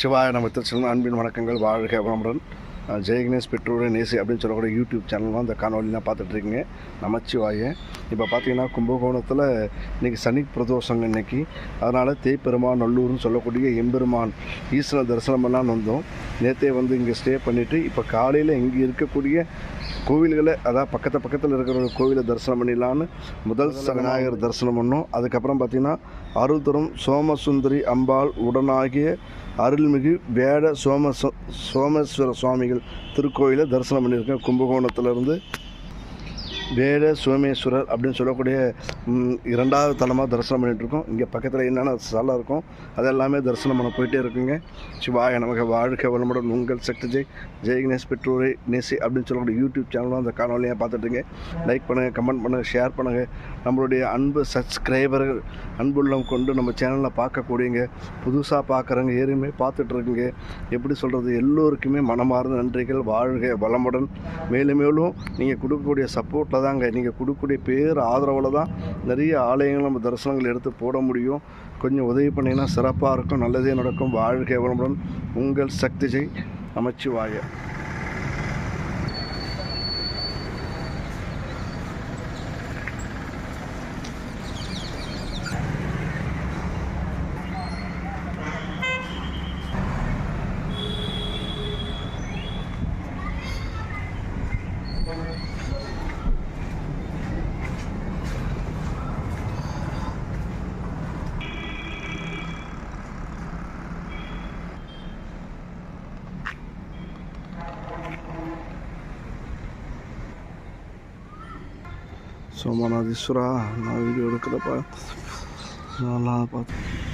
சிவாய நம்ம திருச்செல்வன் அன்பின் வணக்கங்கள். வாழ்க வளமுடன். ஜெயகணேஷ் பெற்றோரை நேசி அப்படின்னு சொல்லக்கூடிய யூடியூப் சேனல் தான் இந்த காணொலிலாம் பார்த்துட்ருக்கீங்க நமச்சிவாய. இப்போ பார்த்தீங்கன்னா கும்பகோணத்தில் இன்றைக்கி சனி பிரதோஷங்க இன்னைக்கு. அதனால் தேய்பெருமான் நல்லூர்னு சொல்லக்கூடிய எம்பெருமான் ஈஸ்வர தரிசனம் பண்ணலான்னு வந்தோம். நேற்றே வந்து இங்கே ஸ்டே பண்ணிவிட்டு இப்போ காலையில் இங்கே இருக்கக்கூடிய கோவில்களை அதாவது பக்கத்து பக்கத்தில் இருக்கிற கோவிலை தரிசனம் பண்ணிடலான்னு முதல் ச- விநாயகர் தரிசனம் பண்ணோம். அதுக்கப்புறம் பார்த்திங்கன்னா அருள் தரும் சோமசுந்தரி அம்பாள் உடனாகிய அருள்மிகு வேட சோம சோமேஸ்வர சுவாமிகள் திருக்கோயிலை தரிசனம் பண்ணியிருக்கேன். கும்பகோணத்திலிருந்து வேட சோமேஸ்வரர் அப்படின்னு சொல்லக்கூடிய இரண்டாவது தலமாக தரிசனம் பண்ணிகிட்டு இருக்கோம் இங்கே பக்கத்தில் என்னென்ன ஸ்தலம் இருக்கும் அதெல்லாமே தரிசனம் பண்ண போயிட்டே இருக்குங்க. சிவாய நமக்கு வாழ்க வளமுடன் உங்கள் சக்தி ஜெய். ஜெய் கணேஷ் பெற்றோரை நேசி அப்படின்னு சொல்லக்கூடிய யூடியூப் சேனலும் அந்த காணொலியாக பார்த்துட்டுங்க லைக் பண்ணுங்கள் கமெண்ட் பண்ணுங்கள் ஷேர் பண்ணுங்கள் நம்மளுடைய அன்பு சப்ஸ்கிரைபர்கள் அன்புள்ளம் கொண்டு நம்ம சேனலில் பார்க்கக்கூடியங்க புதுசாக பார்க்குறவங்க ஏறுமே பார்த்துட்டு இருக்குங்க. எப்படி சொல்கிறது எல்லோருக்குமே மனமார்ந்த நன்றிகள். வாழ்க வளமுடன். மேலும் மேலும் நீங்கள் கொடுக்கக்கூடிய சப்போர்ட் சப்போர்ட்டில் தாங்க நீங்கள் கொடுக்கக்கூடிய பேர் ஆதரவில் தான் நிறைய ஆலயங்கள் நம்ம தரிசனங்கள் எடுத்து போட முடியும். கொஞ்சம் உதவி பண்ணிங்கன்னா சிறப்பாக இருக்கும். நல்லதே நடக்கும். வாழ்க்கை வளமுடன். உங்கள் சக்தி ஜெய் ஸோ மனாதீஸ்வரா நான் வீடியோ எடுக்கிறப்ப நல்லா பார்த்து